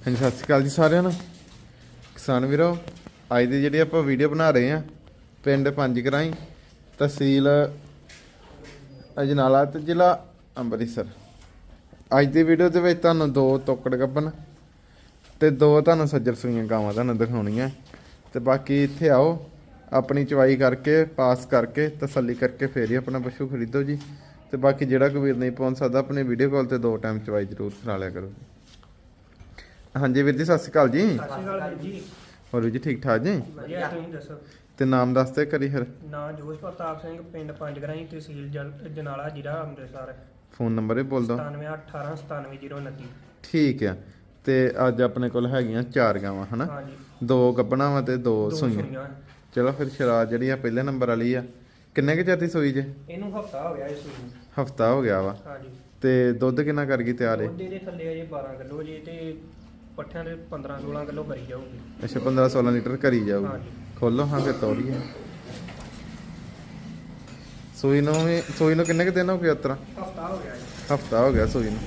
ਹਾਂਜੀ, ਸਤਿ ਸ਼੍ਰੀ ਅਕਾਲ ਜੀ ਸਾਰਿਆਂ ਨੂੰ। ਕਿਸਾਨ ਵੀਰੋ, ਅੱਜ ਦੀ ਜਿਹੜੀ ਆਪਾਂ ਵੀਡੀਓ ਬਣਾ ਰਹੇ ਆ ਪਿੰਡ ਪੰਜ ਗਰਾਈ ਤਹਿਸੀਲ ਅਜਨਾਲਾ ਤੇ ਜ਼ਿਲ੍ਹਾ ਅੰਮ੍ਰਿਤਸਰ। ਅੱਜ ਦੀ ਵੀਡੀਓ ਦੇ ਵਿੱਚ ਤੁਹਾਨੂੰ ਦੋ ਤੋਕੜ ਗੱਬਨ ਤੇ ਦੋ ਤੁਹਾਨੂੰ ਸੱਜਰ ਸੂਈਆਂ ਗਾਵਾਂ ਤੁਹਾਨੂੰ ਦਿਖਾਉਣੀਆਂ। ਤੇ ਬਾਕੀ ਇੱਥੇ ਆਓ, ਆਪਣੀ ਚਵਾਈ ਕਰਕੇ, ਪਾਸ ਕਰਕੇ, ਤਸੱਲੀ ਕਰਕੇ ਫੇਰ ਹੀ ਆਪਣਾ ਪਸ਼ੂ ਖਰੀਦੋ ਜੀ। ਤੇ ਬਾਕੀ ਜਿਹੜਾ ਕੋਈ ਵੀਰ ਨਹੀਂ ਪਹੁੰਚ ਸਕਦਾ, ਆਪਣੇ ਵੀਡੀਓ ਕਾਲ ਤੇ ਦੋ ਟਾਈਮ ਚਵਾਈ ਜ਼ਰੂਰ ਕਰਾ ਲਿਆ ਕਰੋ ਹਾਂਜੀ ਵੀਰ ਜੀ ਸਤਿ ਸ਼੍ਰੀ ਅਕਾਲ ਜੀ। ਸਤਿ ਸ਼੍ਰੀ ਅਕਾਲ ਵੀਰ ਜੀ। ਹੋਰ ਵੀਰ ਜੀ ਠੀਕ ਠਾਕ ਜੀ? ਵਧੀਆ ਤੁਸੀਂ ਦੱਸੋ? ਤੇ ਨਾਮ ਦੱਸਦੇ ਕਰੀ ਫਿਰ। ਨਾਂ ਜੋਸ਼ ਪ੍ਰਤਾਪ ਸਿੰਘ ਪਿੰਡ ਪੰਜਗਰਾਈ ਤਹਿਸੀਲ ਜਨਾਲਾ ਜ਼ਿਲ੍ਹਾ ਅੰਮ੍ਰਿਤਸਰ। ਫੋਨ ਨੰਬਰ ਹੀ ਬੋਲ ਦੋ 9718977029 ਠੀਕ ਆ। ਤੇ ਅੱਜ ਆਪਣੇ ਕੋਲ ਹੈਗੀਆਂ ਚਾਰ ਗਾਵਾਂ ਹਨਾ? ਹਾਂਜੀ। ਦੋ ਗੱਬਣਾ ਵਾ ਤੇ ਦੋ ਸੂਈਆਂ। ਚਲੋ ਫਿਰ ਸ਼ਰਾਬ ਜਿਹੜੀ ਆ ਪਹਿਲੇ ਨੰਬਰ ਵਾਲੀ ਆ। ਕਿੰਨੇ ਕੁ ਦੀ ਸੂਈ ਜੇ? ਇਹਨੂੰ ਹਫਤਾ ਹੋ ਗਿਆ ਇਸ ਸੂਈ ਨੂੰ। ਹਫਤਾ ਹੋ ਗਿਆ ਵਾ। ਹਾਂਜੀ। ਤੇ ਦੁੱਧ ਕਿੰਨਾ ਕਰ ਗਈ ਤਿਆਰ ਏ ਉਹਦੇ ਦੇ ਥੱਲੇ ਅਜੇ 12 ਕਿਲੋ ਜੀ ਤੇ ਪੱਠਿਆਂ ਦੇ 15 16 ਕਿਲੋ ਕਰੀ ਜਾਊਗੀ। ਅੱਛਾ 15 16 ਲੀਟਰ ਕਰੀ ਜਾਊਗੀ। ਹਾਂਜੀ। ਖੋਲੋ ਹਾਂ ਫਿਰ ਤੋਰੀਏ ਸੂਈ ਨੂੰ ਵੀ ਸੂਈ ਨੂੰ ਕਿੰਨੇ ਕੁ ਦਿਨ ਹੋ ਗਏ ਉਤਰਾ? ਹਫਤਾ ਹੋ ਗਿਆ ਜੀ। ਹਫਤਾ ਹੋ ਗਿਆ ਸੂਈ ਨੂੰ।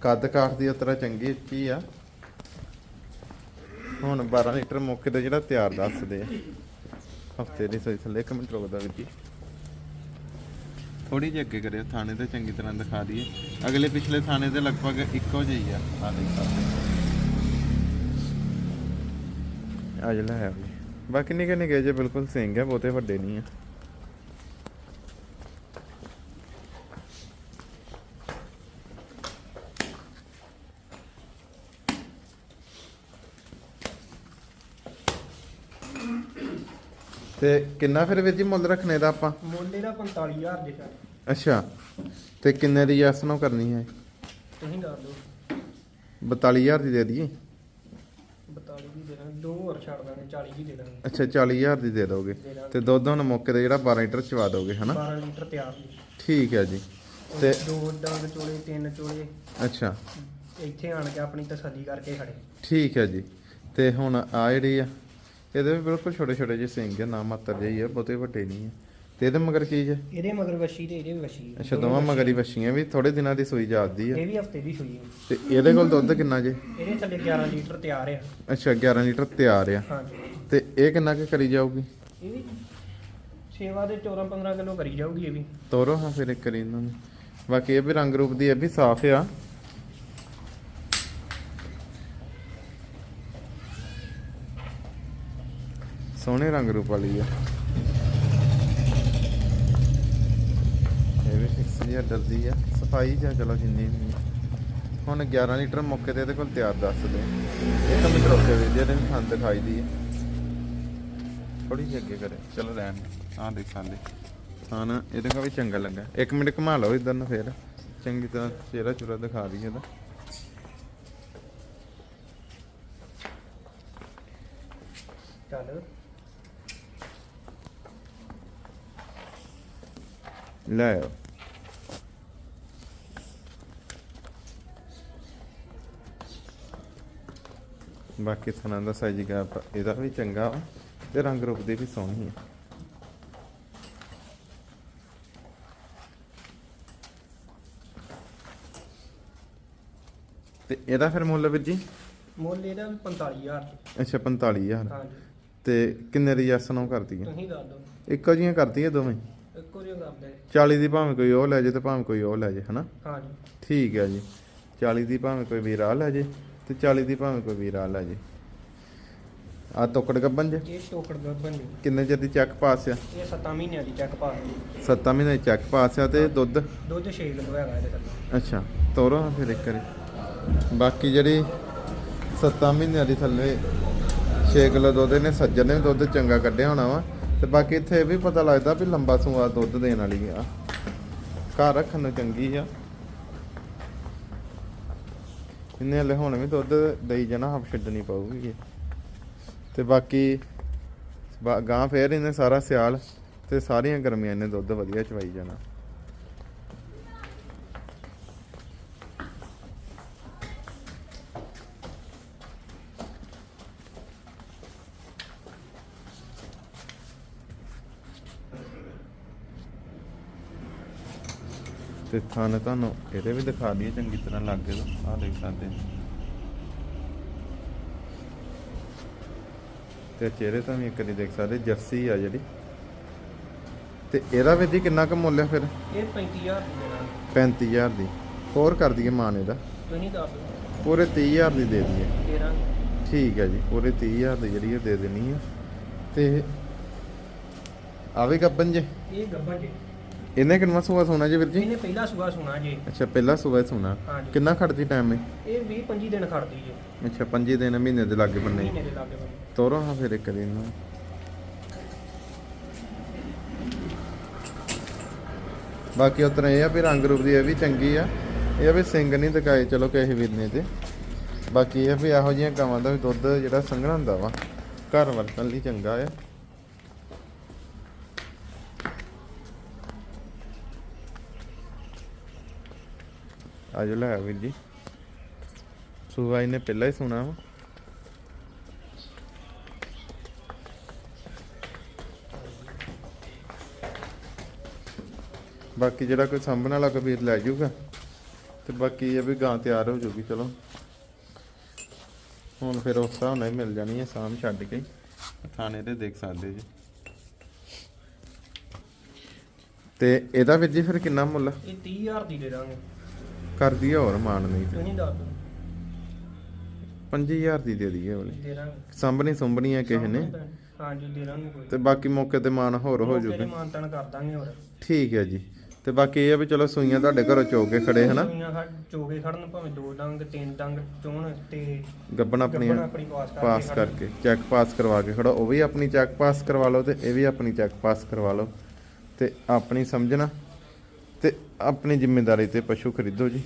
ਕੱਦ ਕਾਠ ਦੀ ਉਤਰਾ ਚੰਗੀ ਉੱਚੀ ਆ। ਹੁਣ 12 ਲੀਟਰ ਮੌਕੇ ਤੇ ਜਿਹੜਾ ਤਿਆਰ ਦੱਸਦੇ ਆ। ਹਫ਼ਤੇ ਦੀ ਸੂਈ ਥੱਲੇ ਇੱਕ ਮਿੰਟ ਰੁਕਦਾ ਵੀਰ ਜੀ। ਥੋੜੀ ਜਿਹੀ ਅੱਗੇ ਕਰਿਓ, ਥਾਣੇ ਤੇ ਚੰਗੀ ਤਰ੍ਹਾਂ ਦਿਖਾ ਦਈਏ। ਅਗਲੇ ਪਿਛਲੇ ਥਾਣੇ ਦੇ ਲਗਭਗ ਇੱਕੋ ਜਿਹੀ ਆ। ਆ ਦੇਖ ਸਕਦੇ ਆ ਜਿਹੜਾ ਹੈ। ਵੀ। ਬਾਕੀ ਨਿੱਕੇ ਨਿੱਕੇ ਜੇ ਬਿਲਕੁਲ ਸਿੰਘ ਹੈ ਬਹੁਤੇ ਵੱਡੇ ਨਹੀਂ ਆ। ਤੇ ਕਿੰਨਾ ਫਿਰ ਵੀਰ ਜੀ ਮੁੱਲ ਰੱਖਣੇ ਦਾ ਆਪਾਂ? ਮੁੱਲ ਇਹਦਾ 45000 ਦੇ ਸਰ। ਅੱਛਾ ਤੇ ਕਿੰਨੇ ਦੀ ਯਾਸਨੋ ਕਰਨੀ ਹੈ? ਤੁਸੀਂ ਦੱਸ ਦਿਓ। 42000 ਦੀ ਦੇ ਦਈਏ। 42 ਦੀ ਦੇ ਦਾਂਗੇ ਦੋ ਹੋਰ ਛੱਡ ਦਾਂਗੇ 40 ਦੀ ਦੇ ਦਾਂਗੇ। ਅੱਛਾ 40000 ਦੀ ਦੇ ਦੋਗੇ। ਦੇ ਦਾਂਗੇ। ਤੇ ਦੁੱਧ ਹੁਣ ਮੌਕੇ ਤੇ ਜਿਹੜਾ 12 ਲੀਟਰ ਚਵਾ ਦੋਗੇ ਹਨਾ? 12 ਲੀਟਰ ਤਿਆਰ ਜੀ ਠੀਕ ਹੈ ਜੀ। ਤੇ ਦੋ ਡੰਗ ਚੋਲੇ ਤਿੰਨ ਚੋਲੇ। ਅੱਛਾ। ਇੱਥੇ ਆਣ ਕੇ ਆਪਣੀ ਤਸੱਲੀ ਕਰਕੇ ਖੜੇ। ਠੀਕ ਹੈ ਜੀ। ਤੇ ਹੁਣ ਆ ਜਿਹੜੀ ਆ ਇਹਦੇ ਵੀ ਬਿਲਕੁਲ ਛੋਟੇ ਛੋਟੇ ਜਿਹੇ ਸਿੰਘ ਆ ਨਾ ਮਾਤਰ ਜਿਹੀ ਆ ਬਹੁਤੇ ਵੱਡੇ ਨਹੀਂ ਆ। ਤੇ ਇਹਦੇ ਮਗਰ ਕੀ ਜੇ? ਇਹਦੇ ਮਗਰ ਵਸ਼ੀ ਤੇ ਇਹਦੇ ਵੀ ਵਸ਼ੀ ਹੈ। ਅੱਛਾ ਦੋਵਾਂ ਮਗਰ ਹੀ ਵੱਛੀਆਂ। ਵੀ ਥੋੜੇ ਦਿਨਾਂ ਦੀ ਸੂਈ ਜਾਂਦੀ ਆ। ਇਹ ਵੀ ਹਫ਼ਤੇ ਦੀ ਸੂਈ ਹੈ ਤੇ ਇਹਦੇ ਕੋਲ ਦੁੱਧ ਕਿੰਨਾ ਜੇ? ਇਹਦੇ ਥੱਲੇ 11 ਲੀਟਰ ਤਿਆਰ ਆ। ਅੱਛਾ 11 ਲੀਟਰ ਤਿਆਰ ਆ। ਹਾਂਜੀ। ਤੇ ਇਹ ਕਿੰਨਾ ਕੁ ਕਰੀ ਜਾਊਗੀ? ਇਹ ਵੀ ਸੇਵਾ ਦੇ 14 15 ਕਿਲੋ ਕਰੀ ਜਾਊਗੀ ਇਹ ਵੀ। ਤੋਰੋ ਹਾਂ ਫਿਰ ਇੱਕ ਵਾਰੀ ਇਹਨਾਂ ਨੂੰ। ਬਾਕੀ ਇਹ ਵੀ ਰੰਗ ਰੂਪ ਦੀ ਇਹ ਵੀ ਸਾਫ਼ ਆ। ਸੋਹਣੇ ਰੰਗ ਰੂਪ ਵਾਲੀ ਆ। ਇਹ ਵੀ ਫਿਕਸ ਜਿਹਾ ਡਰਦੀ ਆ। ਸਫ਼ਾਈ ਜਾਂ ਚਲੋ ਜਿੰਨੀ ਵੀ ਹੁਣ 11 ਲੀਟਰ ਮੌਕੇ ਤੇ ਇਹਦੇ ਕੋਲ ਤਿਆਰ ਦੱਸ ਦੇ ਇੱਕ ਮਿੰਟ ਰੁਕ ਕੇ ਵੀ ਇਹਦੇ ਵੀ ਖਾਨ ਦਿਖਾਈ ਦੀ ਆ। ਥੋੜੀ ਜਿਹੀ ਅੱਗੇ ਕਰੇ। ਚਲੋ ਰਹਿਣ ਆਹ ਦੇਖ ਸਾਲੇ ਹਾਂ ਨਾ, ਇਹਦੇ ਕਾ ਵੀ ਚੰਗਾ ਲੱਗਾ। ਇੱਕ ਮਿੰਟ ਘੁਮਾ ਲਓ ਇਧਰ ਨੂੰ ਫੇਰ। ਚੰਗੀ ਤਰ੍ਹਾਂ ਚਿਹਰਾ ਚੁਰਾ ਦਿਖਾ ਦਈਏ ਇਹਦਾ। ਚੱਲ। ਲੈ ਆਓ ਬਾਕੀ ਥਣਾ ਦਾ ਸਾਈਜ਼ ਗਾ ਇਹਦਾ ਵੀ ਚੰਗਾ ਵਾ ਤੇ ਰੰਗ ਰੂਪ ਦੀ ਵੀ ਸੋਹਣੀ ਹੈ ਤੇ ਇਹਦਾ ਫਿਰ ਮੁੱਲ ਵੀਰ ਜੀ? ਮੁੱਲ ਇਹਦਾ ਵੀ 45000 ਜੀ। ਅੱਛਾ 45000 ਹਾਂਜੀ। ਤੇ ਕਿੰਨੇ ਦੀ ਯਸਨੋਂ ਕਰਦੀ ਹੈ ਤੁਸੀਂ ਦੱਸ ਦਿਓ। ਇੱਕੋ ਜਿਹੀਆਂ ਕਰਦੀ ਹੈ ਦੋਵੇਂ? ਇੱਕੋ ਜਿਹਾ ਕਰਦੇ 40 ਦੀ ਭਾਵੇਂ ਕੋਈ ਉਹ ਲੈ ਜੇ ਤੇ ਭਾਵੇਂ ਕੋਈ ਉਹ ਲੈ ਜੇ ਹਨਾ? ਹਾਂਜੀ ਠੀਕ ਹੈ ਜੀ। 40 ਦੀ ਭਾਵੇਂ ਕੋਈ ਵੀਰ ਆ ਲੈ ਜੇ ਤੇ 40 ਦੀ ਭਾਵੇਂ ਕੋਈ ਵੀਰ ਆ ਲੈ ਜੇ। ਆ ਤੋਕੜ ਗੱਬਨ ਜੇ? ਇਹ ਟੋਕੜ ਗੱਬਨ ਜੀ। ਕਿੰਨੇ ਚਿਰ ਦੀ ਚੱਕ ਪਾਸ ਆ? ਇਹ 7 ਮਹੀਨਿਆਂ ਦੀ ਚੈੱਕ ਪਾ ਦਿਓ। 7 ਮਹੀਨੇ ਦੀ ਚੱਕ ਪਾਸ ਆ ਤੇ ਦੁੱਧ? ਦੁੱਧ 6 ਕਿਲੋ ਹੈਗਾ ਇਹਦੇ ਥੱਲੇ। ਅੱਛਾ ਤੋਰੋ ਹਾਂ ਫਿਰ ਇੱਕ ਵਾਰੀ। ਬਾਕੀ ਜਿਹੜੀ 7 ਮਹੀਨਿਆਂ ਦੀ ਥੱਲੇ 6 ਕਿਲੋ ਦੁੱਧ ਨੇ ਸੱਜਣ ਨੇ ਵੀ ਦੁੱਧ ਚੰਗਾ ਕੱਢਿਆ ਹੋਣਾ ਵਾ। ਤੇ ਬਾਕੀ ਇੱਥੇ ਇਹ ਵੀ ਪਤਾ ਲੱਗਦਾ ਵੀ ਲੰਬਾ ਸੂਆ ਦੁੱਧ ਦੇਣ ਵਾਲੀ ਆ। ਘਰ ਰੱਖਣ ਨੂੰ ਚੰਗੀ ਆ। ਇਹਨੇ ਹਲੇ ਹੁਣ ਵੀ ਦੁੱਧ ਦੇਈ ਜਾਣਾ, ਹਫ ਛੱਡਣੀ ਪਊਗੀ ਤੇ ਬਾਕੀ ਬਾ- ਗਾਂ ਫੇਰ ਇਹਨੇ ਸਾਰਾ ਸਿਆਲ ਤੇ ਸਾਰੀਆਂ ਗਰਮੀਆਂ ਇਹਨੇ ਦੁੱਧ ਵਧੀਆ ਚਵਾਈ ਜਾਣਾ। ਤੇ ਥਾਣੇ ਤੁਹਾਨੂੰ ਇਹਦੇ ਵੀ ਦਿਖਾ ਦਈਏ ਚੰਗੀ ਤਰ੍ਹਾਂ ਲੱਗੇ ਤੋਂ। ਆਹ ਦੇਖ ਸਕਦੇ ਤੇ ਚਿਹਰੇ ਤਾਂ ਵੀ ਇੱਕ ਦੇਖ ਸਕਦੇ ਜਰਸੀ ਆ ਜਿਹੜੀ। ਤੇ ਇਹਦਾ ਵੀ ਜੀ ਕਿੰਨਾ ਕੁ ਮੁੱਲ ਹੈ ਫਿਰ? ਇਹ 35000 ਦੇਣਾ 35000 ਦੀ ਹੋਰ ਕਰ ਦਈਏ ਮਾਨ ਇਹਦਾ। ਤੁਸੀਂ ਦੱਸ ਦਿਓ ਪੂਰੇ 30000 ਦੀ ਦੇ ਦਈਏ। ਠੀਕ ਹੈ ਜੀ ਪੂਰੇ 30000 ਦੀ ਜਿਹੜੀ ਇਹ ਦੇ ਦੇਣੀ ਆ। ਤੇ ਆਵੇ ਗੱਬਨ ਜੇ? ਇਹ ਗੱਭਾ ਜੀ। ਇਹਨੇ ਕਿੰਨਾ ਸੂਆ ਸੋਨਾ ਜੀ ਵੀਰ ਜੀ? ਇਹਨੇ ਪਹਿਲਾ ਸੂਆ ਸੁਣਾ ਜੀ। ਅੱਛਾ ਪਹਿਲਾ ਸੂਆ ਹਾਂਜੀ। ਕਿੰਨਾ ਖੜਦੀ ਟਾਈਮ ਹੈ ਇਹ 20 25 ਦਿਨ ਖੜਦੀ ਜੀ। ਅੱਛਾ 5 ਦਿਨ ਮਹੀਨੇ ਦੇ ਲਾਗੇ ਬੰਨੇ। ਮਹੀਨੇ ਦੇ ਲਾਗੇ ਬੰਨੇ। ਤੋਰੋ ਹਾਂ ਫਿਰ ਇੱਕ ਦਿਨ ਨੂੰ। ਬਾਕੀ ਉਤਰਾ ਇਹ ਆ ਵੀ ਰੰਗ ਰੂਪ ਦੀ ਇਹ ਵੀ ਚੰਗੀ ਆ। ਇਹ ਆ ਵੀ ਸਿੰਘ ਨਹੀਂ ਦਿਖਾਏ ਚਲੋ ਕਿਸੇ ਵੀਰ ਨੇ ਤੇ। ਬਾਕੀ ਇਹ ਆ ਵੀ ਇਹੋ ਜਿਹੀਆਂ ਗਾਵਾਂ ਦਾ ਵੀ ਦੁੱਧ ਜਿਹੜਾ ਸੰਘਣਾ ਹੁੰਦਾ ਵਾ। ਘਰ ਵਰਤਣ ਲਈ ਚੰਗਾ ਆ। ਆਜੋ ਲੈ ਵੀਰ ਜੀ। ਸੂਆ ਇਹਨੇ ਪਹਿਲਾਂ ਹੀ ਸੁਣਾ ਵਾ। ਬਾਕੀ ਜਿਹੜਾ ਕੋਈ ਸਾਂਭਣ ਵਾਲਾ ਕਬੀਰ ਲੈ ਜਾਊਗਾ, ਤੇ ਬਾਕੀ ਇਹ ਵੀ ਗਾਂ ਤਿਆਰ ਹੋ ਜਾਊਗੀ, ਚਲੋ। ਹੁਣ ਫਿਰ ਉਸ ਹਿਸਾਬ ਨਾਲ ਹੀ ਮਿਲ ਜਾਣੀ ਹੈ ਸਾਂਭ ਛੱਡ ਕੇ। ਥਾਣੇ ਤੇ ਦੇਖ ਸਕਦੇ ਜੀ। ਤੇ ਇਹਦਾ ਵੀਰ ਜੀ ਫਿਰ ਕਿੰਨਾ ਮੁੱਲ? ਇਹ 30000 ਦੀ ਦੇ ਦਾਂਗੇ। ਕਰ ਦਈਏ ਹੋਰ ਮਾਨ ਨਹੀਂ। ਤੇ ਤੁਸੀਂ ਦੱਸ ਦਿਓ। 5000 ਦੀ ਦੇ ਦਈਏ ਉਹਨੇ। ਦੇ ਦਾਂਗੇ। ਸਾਂਭਣੀ ਸੁੰਭਣੀ ਹੈ ਕਿਸੇ ਨੇ। ਹਾਂਜੀ ਦੇ ਦਾਂਗੇ ਕੋਈ। ਤੇ ਬਾਕੀ ਮੌਕੇ ਤੇ ਮਾਨ ਹੋਰ ਹੋ ਤੇਰੇ ਜਾਊਗਾ ਮਾਨਤਨ ਕਰ ਦਾਂਗੇ ਹੋਰ। ਠੀਕ ਹੈ ਜੀ। ਤੇ ਬਾਕੀ ਇਹ ਆ ਵੀ ਚਲੋ ਸੂਈਆਂ ਤੁਹਾਡੇ ਘਰੋਂ ਚੋ ਕੇ ਖੜੇ ਹਨਾ? ਸੂਈਆਂ ਖੜ ਚੋਗੇ ਖੜਨ ਭਾਵੇਂ ਦੋ ਡੰਗ ਤਿੰਨ ਡੰਗ ਚੋਣ ਤੇ ਗੱਬਣ ਆਪਣੀ ਪਾਸ ਕਰਕੇ ਪਾਸ ਖੜਨ। ਕਰਕੇ। ਚੈੱਕ ਪਾਸ ਕਰਵਾ ਕੇ ਖੜੋ। ਉਹ ਵੀ ਆਪਣੀ ਚੈੱਕ ਪਾਸ ਕਰਵਾ ਲਓ ਤੇ ਇਹ ਵੀ ਆਪਣੀ ਚੈੱਕ ਪਾਸ ਕਰਵਾ ਲਓ। ਤੇ ਆਪਣੀ ਸਮਝਣਾ ਤੇ ਆਪਣੀ ਜ਼ਿੰਮੇਵਾਰੀ ਤੇ ਪਸ਼ੂ ਖਰੀਦੋ ਜੀ।